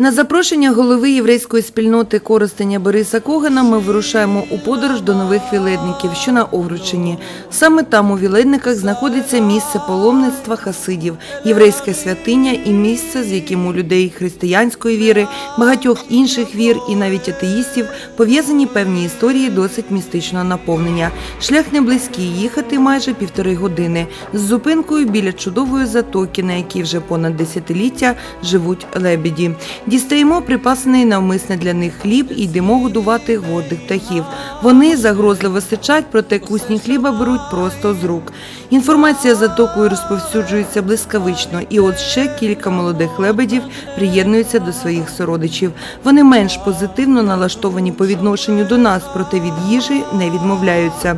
На запрошення голови єврейської спільноти Коростеня Бориса Когана ми вирушаємо у подорож до нових віледників, що на Овручині. Саме там у віледниках знаходиться місце паломництва хасидів, єврейська святиня і місце, з яким у людей християнської віри, багатьох інших вір і навіть атеїстів пов'язані певні історії досить містичного наповнення. Шлях не близький, їхати майже півтори години з зупинкою біля чудової затоки, на якій вже понад десятиліття живуть лебеді. Дістаємо припасений навмисне для них хліб і йдемо годувати гордих птахів. Вони загрозливо сичать, проте кусні хліба беруть просто з рук. Інформація затокою розповсюджується блискавично, і от ще кілька молодих лебедів приєднуються до своїх сородичів. Вони менш позитивно налаштовані по відношенню до нас, проте від їжі не відмовляються.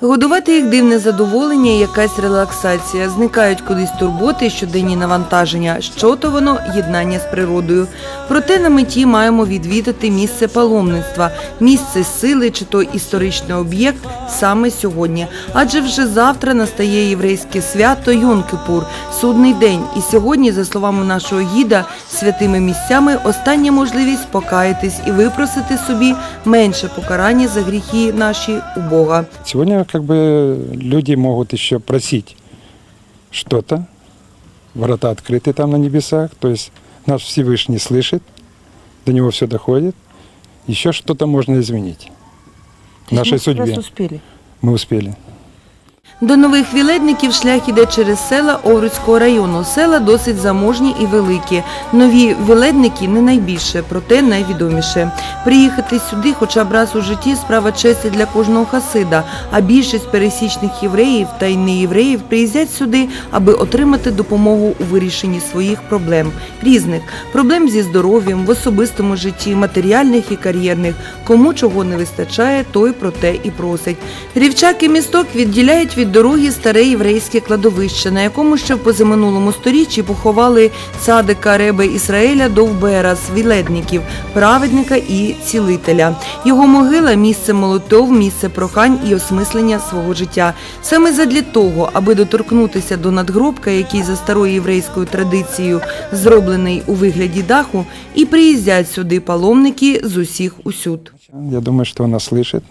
Годувати їх дивне задоволення і якась релаксація. Зникають кудись турботи, щоденні навантаження. Що то воно єднання з природою. Проте на меті маємо відвідати місце паломництва, місце сили чи то історичний об'єкт саме сьогодні. Адже вже завтра настає єврейське свято Йом-Кипур, судний день. І сьогодні, за словами нашого гіда, святими місцями остання можливість покаятись і випросити собі менше покарання за гріхи наші у Бога. Сегодня как бы люди могут еще просить что-то, ворота открыты там на небесах, то есть наш Всевышний слышит, до него все доходит, еще что-то можно изменить в нашей судьбе. успели. Мы успели. До нових віледників шлях іде через села Овруцького району. Села досить заможні і великі. Нові віледники не найбільше, проте найвідоміше. Приїхати сюди, хоча б раз у житті, справа честі для кожного хасида. А більшість пересічних євреїв та й неєвреїв приїздять сюди, аби отримати допомогу у вирішенні своїх проблем різних проблем зі здоров'ям, в особистому житті, матеріальних і кар'єрних. Кому чого не вистачає, той про те і просить. Рівчак і місток відділяють від дороги старе єврейське кладовище, на якому ще в позаминулому сторіччі поховали цадика Реби Ісраїля Довбера з віледників, праведника і цілителя. Його могила місце молитов, місце прохань і осмислення свого життя. Саме задля того, аби доторкнутися до надгробка, який за старою єврейською традицією зроблений у вигляді даху, і приїздять сюди паломники з усіх усюд. Я думаю, что он нас слышит.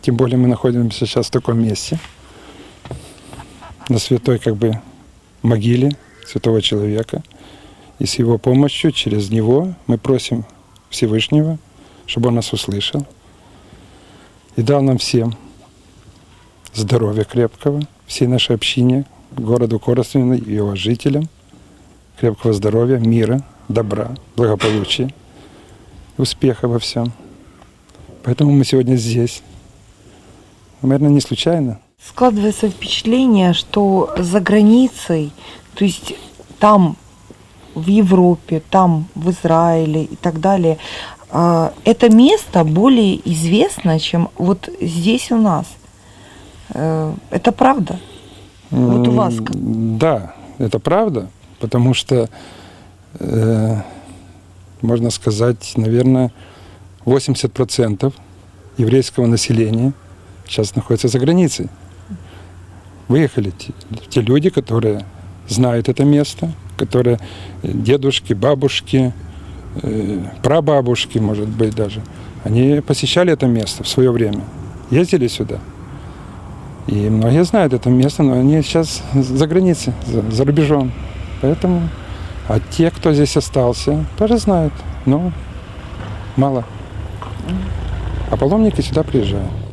Тем более мы находимся сейчас в таком месте, на святой как бы могиле святого человека. И с его помощью, через него, мы просим Всевышнего, чтобы он нас услышал и дал нам всем здоровья крепкого, всей нашей общине, городу Коростену и его жителям, крепкого здоровья, мира, добра, благополучия успеха во всем. Поэтому мы сегодня здесь. Наверное, не случайно. Складывается впечатление, что за границей, то есть там, в Европе, там, в Израиле и так далее, а, это место более известно, чем вот здесь у нас. Э, Это правда? Вот у вас как? Да, это правда, потому что, э, можно сказать, наверное, 80% еврейского населения сейчас находится за границей. Выехали те, те люди, которые знают это место, которые э, дедушки, бабушки, э, прабабушки, может быть, даже, они посещали это место в свое время, ездили сюда. И многие знают это место, но они сейчас за границей, за, за рубежом. Поэтому, а те, кто здесь остался, тоже знают, но мало. А паломники сюда приезжают.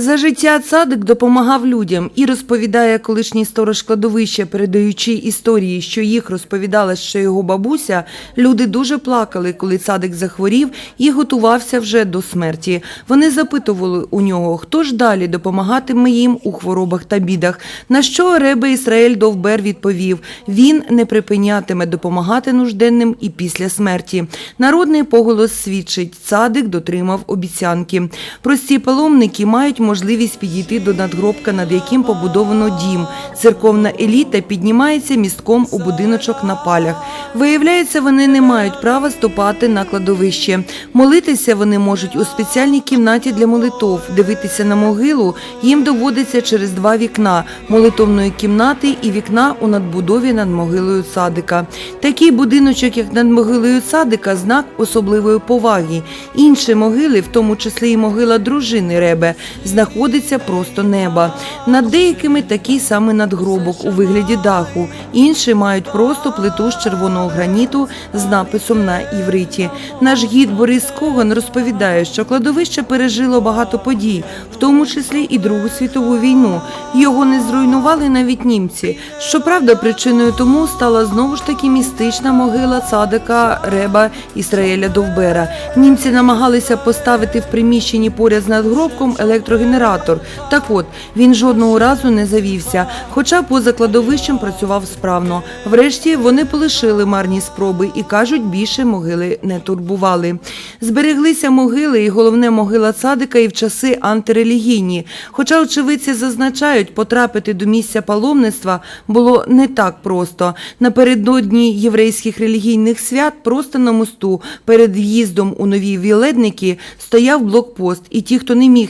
За життя цадик допомагав людям і розповідає колишній сторож кладовища, передаючи історії, що їх розповідала ще його бабуся. Люди дуже плакали, коли цадик захворів і готувався вже до смерті. Вони запитували у нього, хто ж далі допомагатиме їм у хворобах та бідах. На що Ребе Ісраїль Довбер відповів: він не припинятиме допомагати нужденним і після смерті. Народний поголос свідчить, цадик дотримав обіцянки. Прості паломники мають можливість підійти до надгробка, над яким побудовано дім. Церковна еліта піднімається містком у будиночок на палях. Виявляється, вони не мають права ступати на кладовище. Молитися вони можуть у спеціальній кімнаті для молитов. Дивитися на могилу їм доводиться через два вікна молитовної кімнати і вікна у надбудові над могилою садика. Такий будиночок, як над могилою садика, знак особливої поваги. Інші могили, в тому числі і могила дружини Ребе, знаходиться просто неба. Над деякими такий самий надгробок у вигляді даху. Інші мають просто плиту з червоного граніту з написом на івриті. Наш гід Борис Коган розповідає, що кладовище пережило багато подій, в тому числі і Другу світову війну. Його не зруйнували навіть німці. Щоправда, причиною тому стала знову ж таки містична могила цадика Реба Ісраїля Довбера. Німці намагалися поставити в приміщенні поряд з надгробком електрогенератор. Так от він жодного разу не завівся, хоча поза кладовищем працював справно. Врешті вони полишили марні спроби і кажуть, більше могили не турбували. Збереглися могили, і головне могила цадика і в часи антирелігійні. Хоча очевидці зазначають, потрапити до місця паломництва було не так просто. Напередодні єврейських релігійних свят просто на мосту перед в'їздом у нові віледники стояв блокпост, і ті, хто не міг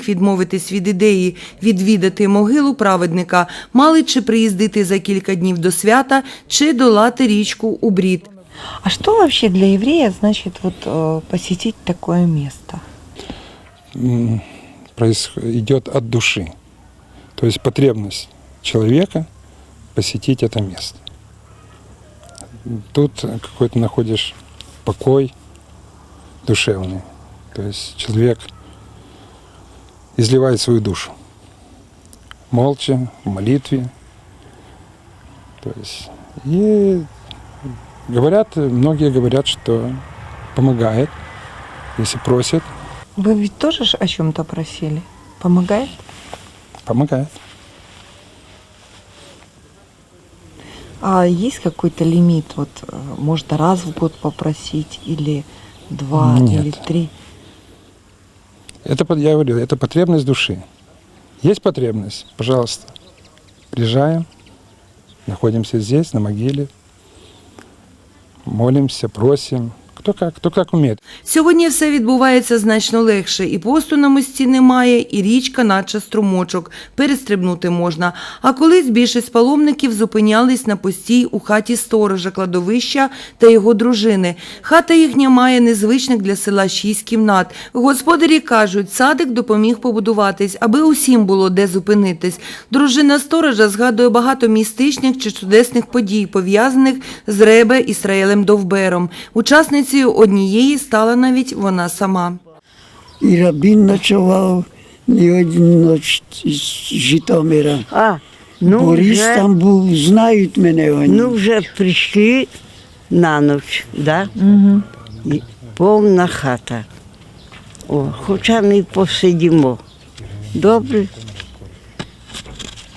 відмовитись від ідеї відвідати могилу праведника, мали чи приїздити за кілька днів до свята, чи долати річку у брід. А что вообще для еврея значит вот э, посетить такое место? м, происх- идет от души. То есть потребность человека посетить это место. Тут какой-то находишь покой душевный. То есть человек изливает свою душу молча, в молитве. То есть и говорят, многие говорят, что помогает, если просят, Вы ведь тоже о чем-то просили? Помогает? помогает. А есть какой-то лимит? Вот э, можно раз в год попросить или два Нет. или три? Это, я говорю, это потребность души. Есть потребность? Пожалуйста. Приезжаем, находимся здесь, на могиле, молимся, просим. Кто как, кто как умеет. Сьогодні все відбувається значно легше, і посту на мості немає, і річка, наче струмочок, перестрибнути можна. А колись більшість паломників зупинялись на постій у хаті сторожа кладовища та його дружини. Хата їхня має незвичних для села шість кімнат. Господарі кажуть, садик допоміг побудуватись, аби усім було де зупинитись. Дружина сторожа згадує багато містичних чи чудесних подій, пов'язаних з Ребе Ісраїлем Довбером. Учасницею однієї стала навіть вона сама. І рабін ночував не один ніч з Житомира. А, ну Борис вже, там був, знають мене вони. ну вже прийшли на ніч, да? Угу. І повна хата. О, хоча не посидімо. Добре.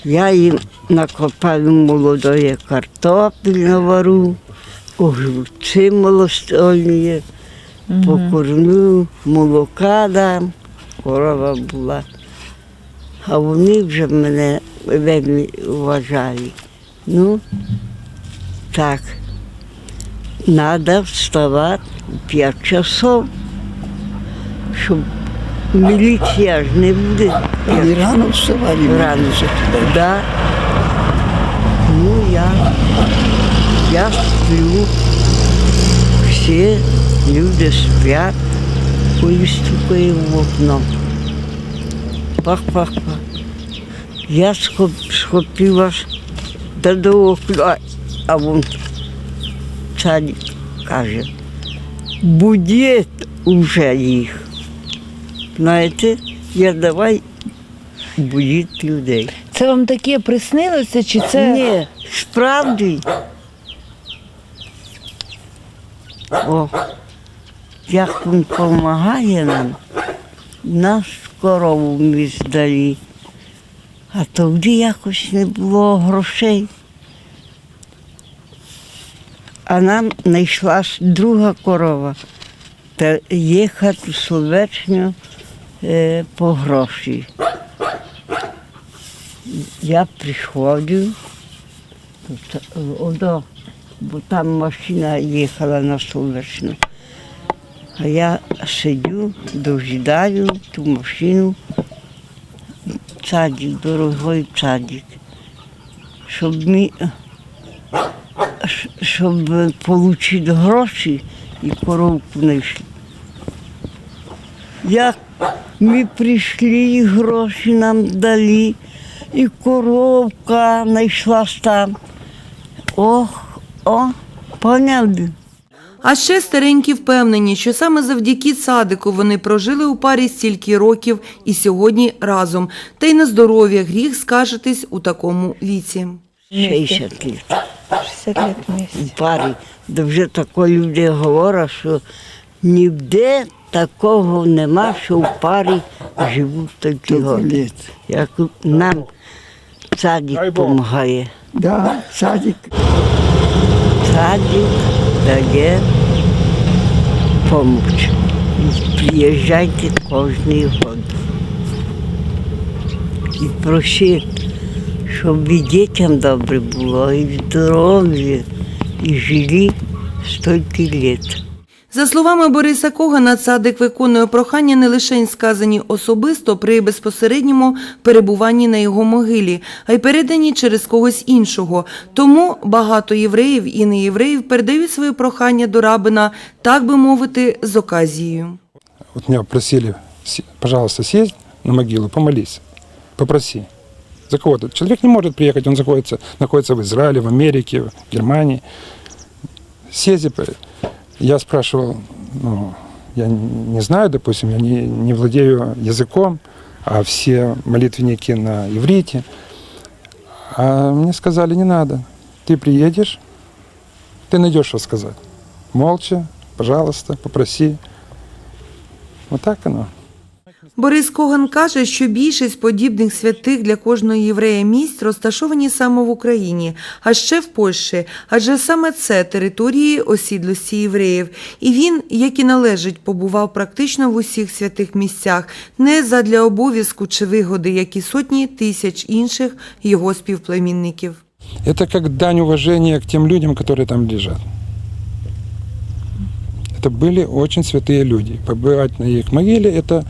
Я їм накопаю молодої картоплі навару, огурці малостольні, покормлю, молока дам, корова була. А вони вже мене вельми вважають. Ну, так. Надо вставати в 5 часов, щоб міліція ж не буде. Вони рано вставали. Рано. молилися туди. Да. Ну, я, я сплю. Всі люди сплять, коли стукає в окно. Пах-пах-пах. Я схоп- схопила та до окна, а вон царь каже, будіть уже їх. Знаєте, я давай будіть людей. Це вам таке приснилося, чи це Ні, справді. О, як він допомагає нам, нас корову ми здали. А тоді якось не було грошей. А нам знайшлась друга корова та їхати в Словечню е, по гроші. я приходжу, е, одо, бо там машина їхала на сонячну. А я сидю, дожидаю ту машину, садик, дорогой садик, щоб щ- щоб отримати гроші і коровку знайшли. Як ми прийшли, і гроші нам дали, і коровка знайшлась там. Ох, о, поняли. А ще старенькі впевнені, що саме завдяки садику вони прожили у парі стільки років і сьогодні разом. Та й на здоров'я гріх скажетись у такому віці. 60 літ. 60 лет вместе. У парі, де вже тако люди говорять, що ніде такого нема, що в парі живуть такі годи. Як нам садик допомагає. Да, садик. Садик дає допомогу. Приїжджайте кожний год. І просіть, щоб і дітям добре було, і здоров'я, і жили стільки літ. За словами Бориса Когана, садик виконує прохання не лише сказані особисто при безпосередньому перебуванні на його могилі, а й передані через когось іншого. Тому багато євреїв і неєвреїв передають свої прохання до рабина, так би мовити, з оказією. Вот меня просили, «Си- пожалуйста, съездь на могилу, помолись, попроси. За кого-то. Человек не может приехать, он находится, находится в Израиле, в Америке, в Германии. Съезди. Я спрашивал, ну, я не знаю, допустим, я не, не владею языком, а все молитвенники на иврите. А мне сказали, не надо. Ты приедешь, ты найдешь, что сказать. Молча, пожалуйста, попроси. Вот так оно. Борис Коган каже, що більшість подібних святих для кожного єврея місць розташовані саме в Україні, а ще в Польщі, адже саме це території осідлості євреїв. І він, як і належить, побував практично в усіх святих місцях, не задля обов'язку чи вигоди, як і сотні тисяч інших його співплемінників. Это как дань уважения к тем людям, которые там лежат. Это были очень святые люди. Побывать на их могиле, это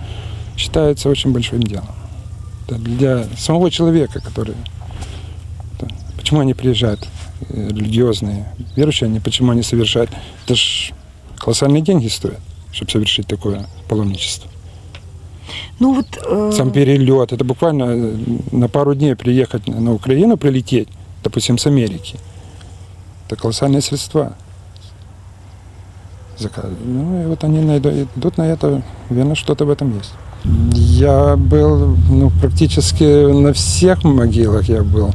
считается очень большим делом. Это для самого человека, который... Почему они приезжают, э, религиозные, верующие, они, почему они совершают? Это ж колоссальные деньги стоят, чтобы совершить такое паломничество. Ну вот э, Сам перелет, это буквально э, на пару дней приехать на Украину, прилететь, допустим, с Америки. Это колоссальные средства. Ну и вот они идут на это, верно, что-то в этом есть. Я был ну, практически на всех могилах я был.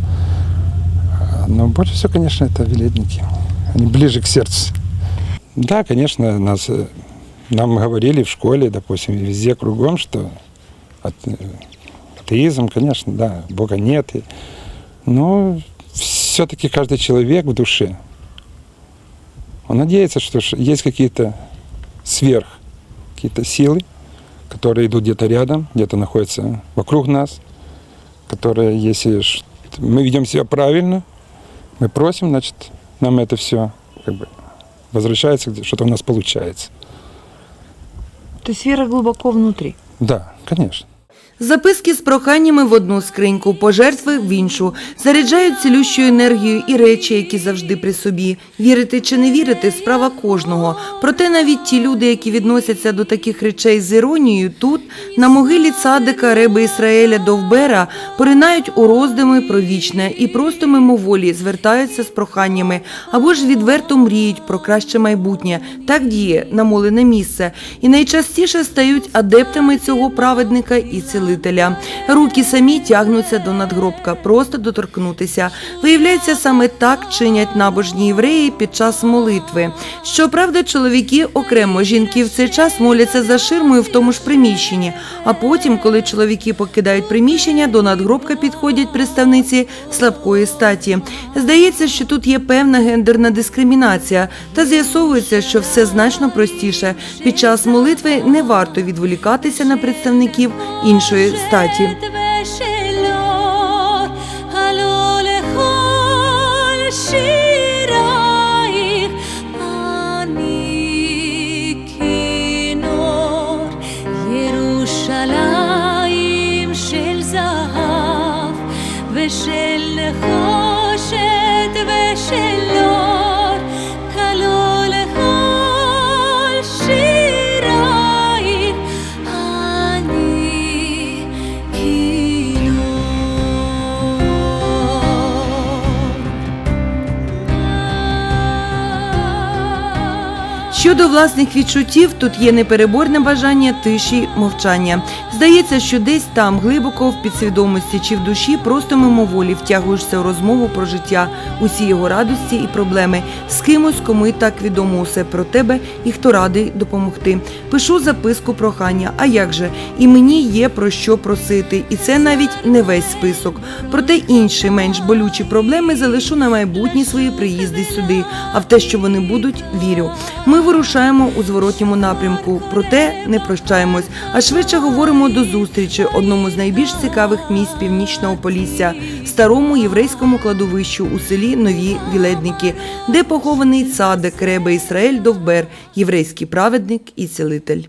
Но больше всего, конечно, это веледники. Они ближе к сердцу. Да, конечно, нас, нам говорили в школе, допустим, везде кругом, что э, атеизм, конечно, да, Бога нет. Но все-таки каждый человек в душе, он надеется, что есть какие-то сверх, какие-то силы, которые идут где-то рядом, где-то находятся вокруг нас, которые, если мы ведем себя правильно, мы просим, значит, нам это все как бы возвращается, что-то у нас получается. то есть вера глубоко внутри. Да, конечно. Записки з проханнями в одну скриньку, пожертви в іншу. Заряджають цілющою енергією і речі, які завжди при собі. Вірити чи не вірити – справа кожного. Проте навіть ті люди, які відносяться до таких речей з іронією, тут, на могилі цадика Реби Ісраїля Довбера, поринають у роздуми про вічне і просто мимоволі звертаються з проханнями або ж відверто мріють про краще майбутнє. Так діє намолене місце. І найчастіше стають адептами цього праведника і цілителя. Руки самі тягнуться до надгробка, просто доторкнутися. Виявляється, саме так чинять набожні євреї під час молитви. Щоправда, чоловіки окремо жінки в цей час моляться за ширмою в тому ж приміщенні. А потім, коли чоловіки покидають приміщення, до надгробка підходять представниці слабкої статі. Здається, що тут є певна гендерна дискримінація, та з'ясовується, що все значно простіше. Під час молитви не варто відволікатися на представників іншої статі. Щодо власних відчуттів, тут є непереборне бажання тиші, мовчання. Здається, що десь там, глибоко в підсвідомості чи в душі, просто мимоволі втягуєшся у розмову про життя, усі його радості і проблеми з кимось, кому і так відомо усе про тебе і хто радий допомогти. Пишу записку прохання. А як же? І мені є про що просити. І це навіть не весь список. Проте інші менш болючі проблеми залишу на майбутні свої приїзди сюди. А в те, що вони будуть, вірю. Ми вирушаємо у зворотньому напрямку, проте не прощаємось, а швидше говоримо до зустрічі одному з найбільш цікавих місць північного Полісся старому єврейському кладовищу у селі Нові Віледники, де похований цадек Ребе Ісраїль Довбер, єврейський праведник і цілитель.